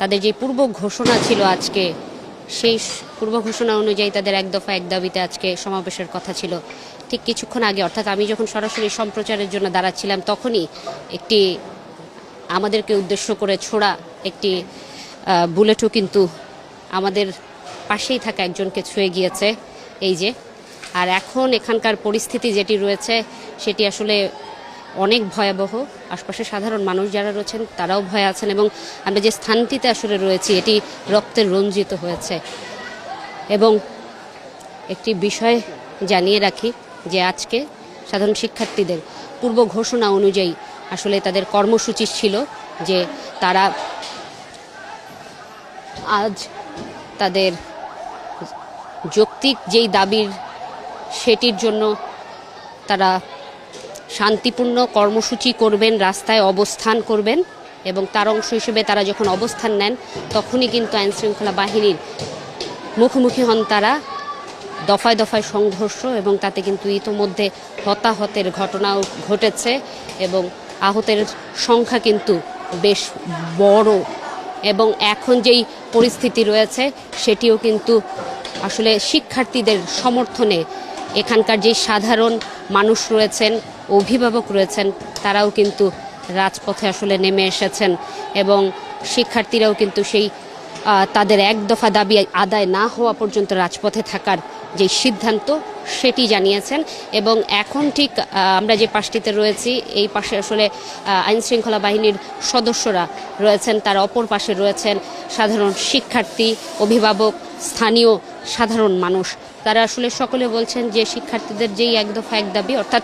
তাদের যে পূর্ব ঘোষণা ছিল আজকে, সেই পূর্ব ঘোষণা অনুযায়ী তাদের এক দফা এক দাবিতে আজকে সমাবেশের কথা ছিল। ঠিক কিছুক্ষণ আগে, অর্থাৎ আমি যখন সরাসরি সম্প্রচারের জন্য দাঁড়াচ্ছিলাম, তখনই একটি আমাদেরকে উদ্দেশ্য করে ছোড়া একটি বুলেটও কিন্তু আমাদের পাশেই থাকা একজনকে ছুঁয়ে গিয়েছে, এই যে। আর এখন এখানকার পরিস্থিতি যেটি রয়েছে, সেটি আসলে অনেক ভয়াবহ। আশপাশে সাধারণ মানুষ যারা রয়েছেন, তারাও ভয় আছেন এবং আমরা যে স্থানটিতে আসলে রয়েছি, এটি রক্তের রঞ্জিত হয়েছে। এবং একটি বিষয় জানিয়ে রাখি যে আজকে সাধারণ শিক্ষার্থীদের পূর্ব ঘোষণা অনুযায়ী আসলে তাদের কর্মসূচি ছিল যে তারা আজ তাদের যৌক্তিক যেই দাবির, সেটির জন্য তারা শান্তিপূর্ণ কর্মসূচি করবেন, রাস্তায় অবস্থান করবেন এবং তার অংশ হিসেবে তারা যখন অবস্থান নেন, তখনই কিন্তু আইনশৃঙ্খলা বাহিনীর মুখোমুখি হন তারা, দফায় দফায় সংঘর্ষ এবং তাতে কিন্তু ইতোমধ্যে হতাহতের ঘটনাও ঘটেছে এবং আহতের সংখ্যা কিন্তু বেশ বড় এবং এখন যেই পরিস্থিতি রয়েছে, সেটিও কিন্তু আসলে শিক্ষার্থীদের সমর্থনে এখানকার যে সাধারণ মানুষ রয়েছেন, অভিভাবক রয়েছেন, তারাও কিন্তু রাজপথে আসলে নেমে এসেছেন এবং শিক্ষার্থীরাও কিন্তু সেই তাদের এক দফা দাবি আদায় না হওয়া পর্যন্ত রাজপথে থাকার যে সিদ্ধান্ত সেটি জানিয়েছেন এবং এখন ঠিক আমরা যে পাশটিতে রয়েছি, এই পাশে আসলে আইনশৃঙ্খলা বাহিনীর সদস্যরা রয়েছেন, তার অপর পাশে রয়েছেন সাধারণ শিক্ষার্থী, অভিভাবক, স্থানীয় সাধারণ মানুষ। তারা আসলে সকলে বলছেন যে শিক্ষার্থীদের যেই এক দফা এক দাবি অর্থাৎ